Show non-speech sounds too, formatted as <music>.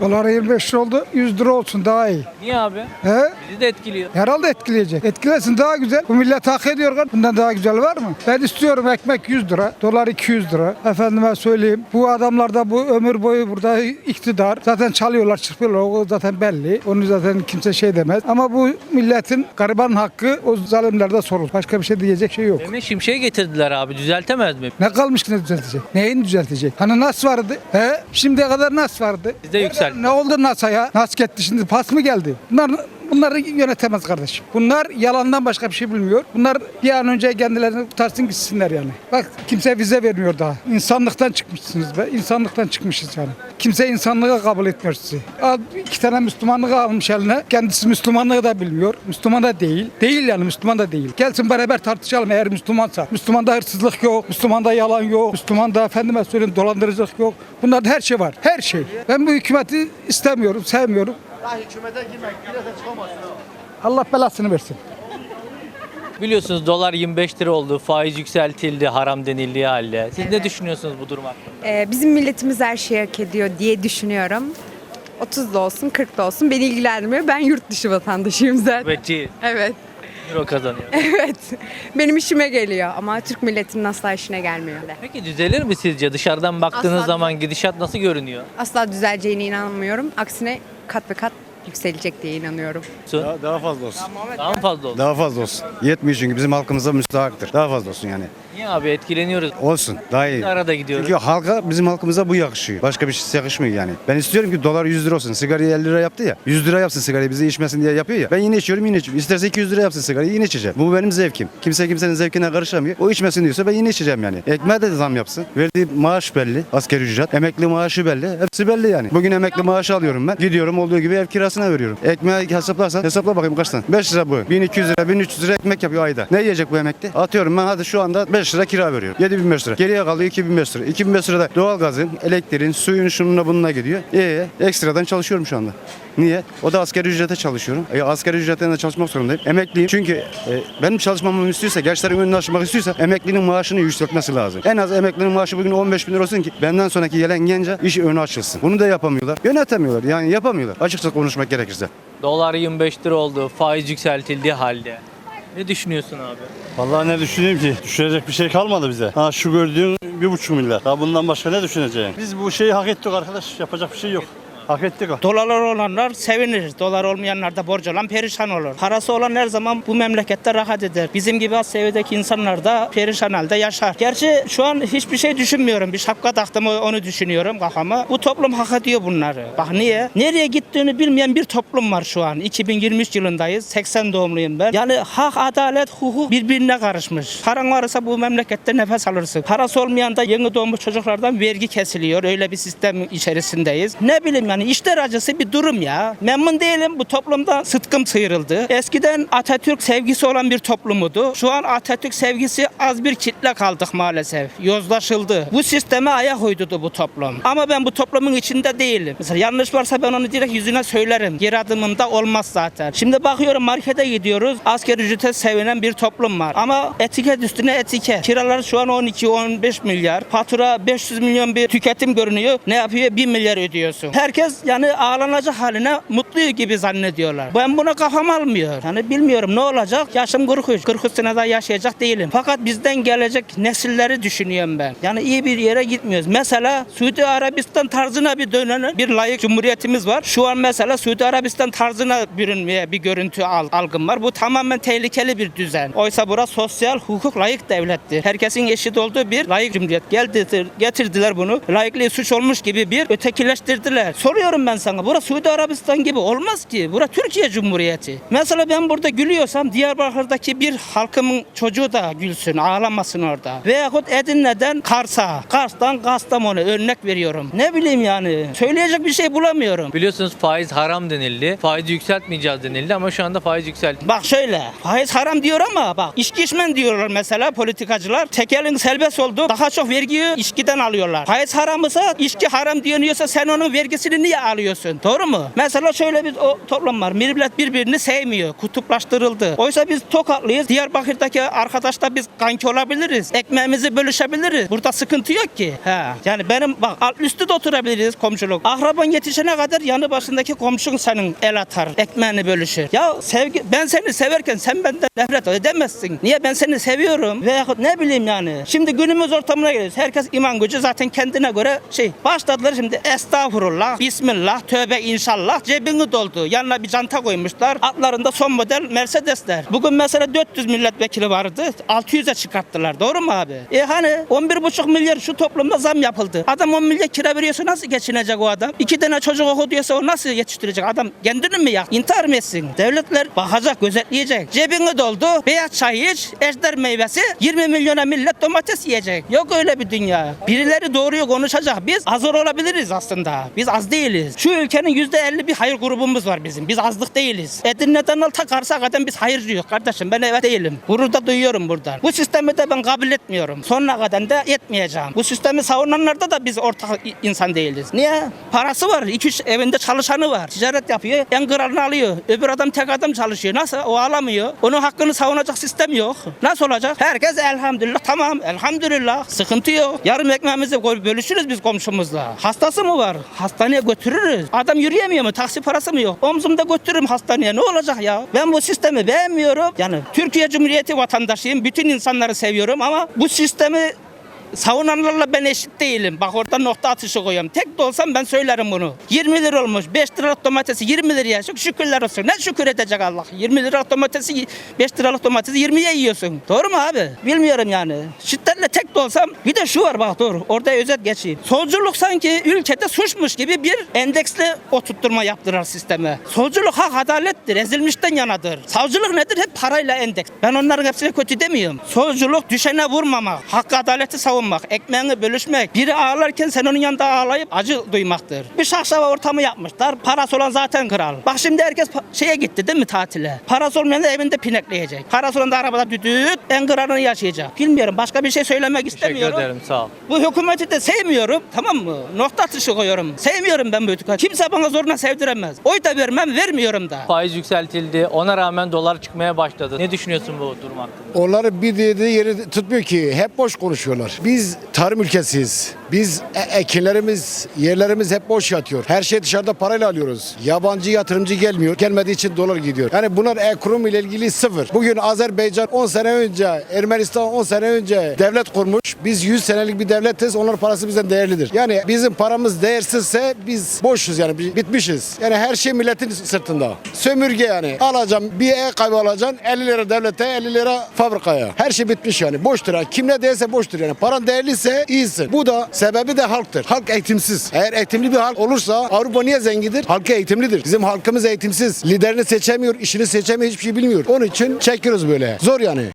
Dolar 25 lira oldu. 100 lira olsun daha iyi. Niye abi? He? Bizi de etkiliyor. Herhalde etkileyecek. Etkilesin daha güzel. Bu millet hak ediyor. Bundan daha güzel var mı? Ben istiyorum ekmek 100 lira. Dolar 200 lira. Efendime söyleyeyim. Bu adamlar da bu ömür boyu burada iktidar. Zaten çalıyorlar, çırpıyorlar. O zaten belli. Onu zaten kimse şey demez. Ama bu milletin gariban hakkı o zalimlerde sorulur. Başka bir şey diyecek şey yok. Mehmet Şimşek'i getirdiler abi düzeltemez mi? Ne kalmış ki ne düzeltecek? Neyini düzeltecek? Hani nas vardı? He? Şimdiye kadar nas vardı. Bizde yükseldi. Ne oldu NAS'a ya? NAS gitti şimdi pas mı geldi? Bunlar Bunları yönetemez kardeşim. Bunlar yalandan başka bir şey bilmiyor. Bunlar bir an önce kendilerini tutarsın gitsinler yani. Bak kimse vize vermiyor daha. İnsanlıktan çıkmışsınız be. İnsanlıktan çıkmışız yani. Kimse insanlığı kabul etmiyor sizi. Al, iki tane Müslümanlığı almış eline. Kendisi Müslümanlığı da bilmiyor. Müslüman da değil. Değil yani Müslüman da değil. Gelsin beraber tartışalım eğer Müslümansa. Müslümanda hırsızlık yok. Müslümanda yalan yok. Müslümanda efendime söyleyeyim dolandırıcılık yok. Bunlarda her şey var. Her şey. Ben bu hükümeti istemiyorum, sevmiyorum. Allah belasını versin. Biliyorsunuz dolar 25 lira oldu, faiz yükseltildi, haram denildiği halde. Siz ne düşünüyorsunuz bu durum hakkında? Ee, bizim milletimiz her şeyi hak ediyor diye düşünüyorum. 30 da olsun 40 da olsun beni ilgilendirmiyor. Ben yurt dışı vatandaşıyım zaten. Bekçi Evet. euro kazanıyor. <laughs> Evet. Benim işime geliyor ama Türk milletinin asla işine gelmiyor. Peki düzelir mi sizce? Dışarıdan baktığınız Asla zaman gidişat nasıl görünüyor? Asla düzeleceğine inanmıyorum. Aksine kat ve kat yükselecek diye inanıyorum. Daha, daha fazla olsun. Daha mı fazla oldu? Daha fazla olsun. Yetmiyor çünkü bizim halkımıza müstahaktır. Daha fazla olsun yani. Niye abi etkileniyoruz? Olsun. Daha iyi. Arada gidiyoruz. Çünkü halka bizim halkımıza bu yakışıyor. Başka bir şey yakışmıyor yani. Ben istiyorum ki dolar 100 lira olsun. Sigarayı 50 lira yaptı ya. 100 lira yapsın sigarayı bizi içmesin diye yapıyor ya. Ben yine içiyorum yine içiyorum. İsterse 200 lira yapsın sigarayı yine içeceğim. Bu benim zevkim. Kimse kimsenin zevkine karışamıyor. O içmesin diyorsa ben yine içeceğim yani. Ekmeğe de zam yapsın. Verdiği maaş belli. Asgari ücret. Emekli maaşı belli. Hepsi belli yani. Bugün emekli maaşı alıyorum ben. Gidiyorum olduğu gibi ev kirasına veriyorum. Ekmeği hesaplarsan hesapla bakayım kaç tane. 5 lira bu. 1200 lira 1300 lira ekmek yapıyor ayda. Ne yiyecek bu emekli? Atıyorum ben hadi şu anda 5 lira kira veriyorum. 7500 lira. Geriye kalıyor 2500 lira. 2500 lira da doğalgazın, elektriğin, suyun şununla bununla gidiyor. E ekstradan çalışıyorum şu anda. Niye? O da asgari ücrete çalışıyorum. E, asgari ücretten de çalışmak zorundayım. Emekliyim. Çünkü e, benim çalışmamı istiyorsa, gençlerin önünü açmak istiyorsa emeklinin maaşını yükseltmesi lazım. En az emeklinin maaşı bugün 15 bin lira olsun ki benden sonraki gelen gence iş önü açılsın. Bunu da yapamıyorlar. Yönetemiyorlar. Yani yapamıyorlar. Açıkça konuşmak gerekirse. Dolar 25 lira oldu, faiz yükseltildiği halde. Ne düşünüyorsun abi? Vallahi ne düşüneyim ki? Düşünecek bir şey kalmadı bize. Ha şu gördüğün bir buçuk milyar. Ha bundan başka ne düşüneceğim? Biz bu şeyi hak ettik arkadaş. Yapacak bir şey yok. Hak ettik. Dolar olanlar sevinir. Dolar olmayanlar da borç olan perişan olur. Parası olan her zaman bu memlekette rahat eder. Bizim gibi az seviyedeki insanlar da perişan halde yaşar. Gerçi şu an hiçbir şey düşünmüyorum. Bir şapka taktım onu düşünüyorum kafama. Bu toplum hak ediyor bunları. Bak niye? Nereye gittiğini bilmeyen bir toplum var şu an. 2023 yılındayız. 80 doğumluyum ben. Yani hak, adalet, hukuk birbirine karışmış. Paran varsa bu memlekette nefes alırsın. Parası olmayan da yeni doğmuş çocuklardan vergi kesiliyor. Öyle bir sistem içerisindeyiz. Ne bileyim yani işler acısı bir durum ya. Memnun değilim. Bu toplumdan sıtkım sıyrıldı. Eskiden Atatürk sevgisi olan bir toplumudu. Şu an Atatürk sevgisi az bir kitle kaldık maalesef. Yozlaşıldı. Bu sisteme ayak uydurdu bu toplum. Ama ben bu toplumun içinde değilim. Mesela yanlış varsa ben onu direkt yüzüne söylerim. Geri adımında olmaz zaten. Şimdi bakıyorum markete gidiyoruz. Asker ücrete sevinen bir toplum var. Ama etiket üstüne etiket. Kiralar şu an 12-15 milyar. Fatura 500 milyon bir tüketim görünüyor. Ne yapıyor? 1 milyar ödüyorsun. Herkes yani ağlanacak haline mutlu gibi zannediyorlar. Ben buna kafam almıyor. Yani bilmiyorum ne olacak? Yaşım 43. 43 sene daha yaşayacak değilim. Fakat bizden gelecek nesilleri düşünüyorum ben. Yani iyi bir yere gitmiyoruz. Mesela Suudi Arabistan tarzına bir dönen bir layık cumhuriyetimiz var. Şu an mesela Suudi Arabistan tarzına bürünmeye bir görüntü al- algım var. Bu tamamen tehlikeli bir düzen. Oysa burası sosyal hukuk layık devlettir. Herkesin eşit olduğu bir layık cumhuriyet. Geldi, getirdiler bunu. Layıklığı suç olmuş gibi bir ötekileştirdiler. Soruyorum ben sana. Burası Suudi Arabistan gibi olmaz ki. Burası Türkiye Cumhuriyeti. Mesela ben burada gülüyorsam Diyarbakır'daki bir halkımın çocuğu da gülsün, ağlamasın orada. Veyahut Edirne'den Kars'a, Kars'tan Kastamonu örnek veriyorum. Ne bileyim yani. Söyleyecek bir şey bulamıyorum. Biliyorsunuz faiz haram denildi. Faizi yükseltmeyeceğiz denildi ama şu anda faiz yükseldi. Bak şöyle faiz haram diyor ama bak içki içmen diyorlar mesela politikacılar. Tekelin serbest oldu. Daha çok vergiyi içkiden alıyorlar. Faiz haram ise içki haram diyorsa sen onun vergisini niye alıyorsun? Doğru mu? Mesela şöyle bir o toplum var. Millet birbirini sevmiyor. Kutuplaştırıldı. Oysa biz tokatlıyız. Diyarbakır'daki arkadaşla biz kanki olabiliriz. Ekmeğimizi bölüşebiliriz. Burada sıkıntı yok ki. He. Yani benim bak alt üstü de oturabiliriz komşuluk. Akraban yetişene kadar yanı başındaki komşun senin el atar. Ekmeğini bölüşür. Ya sevgi ben seni severken sen benden nefret edemezsin. Niye ben seni seviyorum? Veya ne bileyim yani. Şimdi günümüz ortamına geliyoruz. Herkes iman gücü zaten kendine göre şey. Başladılar şimdi estağfurullah, bismillah, tövbe inşallah. Cebini doldu. Yanına bir canta koymuşlar. Atlarında son model Mercedesler. Bugün mesela 400 milletvekili vardı. 600'e çıkarttılar. Doğru mu abi? E hani 11,5 milyar şu toplumda zam yapıldı. Adam 10 milyar kira veriyorsa nasıl geçinecek o adam? İki tane çocuk oku diyorsa o nasıl yetiştirecek? Adam kendini mi yak? İntihar mı etsin? Devletler bakacak, gözetleyecek. Cebini doldu. Beyaz çay iç, ejder meyvesi. 20 milyona millet domates yiyecek. Yok öyle bir dünya. Birileri doğruyu konuşacak. Biz azor olabiliriz aslında. Biz az değiliz. Şu ülkenin %50 bir hayır grubumuz var bizim. Biz azlık değiliz. Edirne'den al takarsa zaten biz hayır diyor kardeşim. Ben evet değilim. Gurur da duyuyorum buradan. Bu sistemi de ben kabul etmiyorum. Sonuna kadar da etmeyeceğim. Bu sistemi savunanlarda da biz ortak insan değiliz. Niye? Parası var. 2-3 evinde çalışanı var. Ticaret yapıyor. En kralını alıyor. Öbür adam tek adam çalışıyor. Nasıl? O alamıyor. Onun hakkını savunacak sistem yok. Nasıl olacak? Herkes elhamdülillah. Tamam elhamdülillah. Sıkıntı yok. Yarım ekmeğimizi bölüşürüz biz komşumuzla. Hastası mı var? Hastaneye götürürüz. Adam yürüyemiyor mu? Taksi parası mı yok? Omzumda götürürüm hastaneye. Ne olacak ya? Ben bu sistemi beğenmiyorum. Yani Türkiye Cumhuriyeti vatandaşıyım. Bütün insanları seviyorum ama bu sistemi savunanlarla ben eşit değilim. Bak orada nokta atışı koyuyorum. Tek de olsam ben söylerim bunu. 20 lira olmuş. 5 liralık domatesi 20 liraya çok şükürler olsun. Ne şükür edecek Allah? 20 liralık domatesi 5 liralık domatesi 20'ye yiyorsun. Doğru mu abi? Bilmiyorum yani. Şiddetle tek de olsam bir de şu var bak dur. Orada özet geçeyim. Solculuk sanki ülkede suçmuş gibi bir endeksle oturtturma yaptılar sisteme. Solculuk hak adalettir. Ezilmişten yanadır. Savcılık nedir? Hep parayla endeks. Ben onların hepsine kötü demiyorum. Solculuk düşene vurmamak. Hakkı adaleti savunmak. Ekmeğini bölüşmek. Biri ağlarken sen onun yanında ağlayıp acı duymaktır. Bir şahşava ortamı yapmışlar. Parası olan zaten kral. Bak şimdi herkes şeye gitti değil mi tatile? Parası olmayan da evinde pinekleyecek. Parası olan da arabada düdüğüt en kralını yaşayacak. Bilmiyorum. Başka bir şey söylemek Teşekkür istemiyorum. ederim sağ ol. Bu hükümeti de sevmiyorum tamam mı? Nokta atışı koyuyorum. Sevmiyorum ben bu hükümeti. Kimse bana zoruna sevdiremez. Oy da vermem, vermiyorum da. Faiz yükseltildi. Ona rağmen dolar çıkmaya başladı. Ne düşünüyorsun bu durum hakkında? Onları bir dediği yeri tutmuyor ki. Hep boş konuşuyorlar. Biz tarım ülkesiyiz. Biz e- ekinlerimiz, yerlerimiz hep boş yatıyor. Her şey dışarıda parayla alıyoruz. Yabancı yatırımcı gelmiyor. Gelmediği için dolar gidiyor. Yani bunlar ekonomi ile ilgili sıfır. Bugün Azerbaycan 10 sene önce, Ermenistan 10 sene önce devlet kurmuş. Biz 100 senelik bir devletiz. Onların parası bizden değerlidir. Yani bizim paramız değersizse biz boşuz yani bi- bitmişiz. Yani her şey milletin sırtında. Sömürge yani. Alacağım bir ayakkabı alacaksın 50 lira devlete 50 lira fabrikaya. Her şey bitmiş yani. Boştur. Kim ne değilse boştur yani. Paran değerliyse iyisin. Bu da sebebi de halktır. Halk eğitimsiz. Eğer eğitimli bir halk olursa Avrupa niye zengindir? Halkı eğitimlidir. Bizim halkımız eğitimsiz. Liderini seçemiyor, işini seçemiyor, hiçbir şey bilmiyor. Onun için çekiyoruz böyle. Zor yani.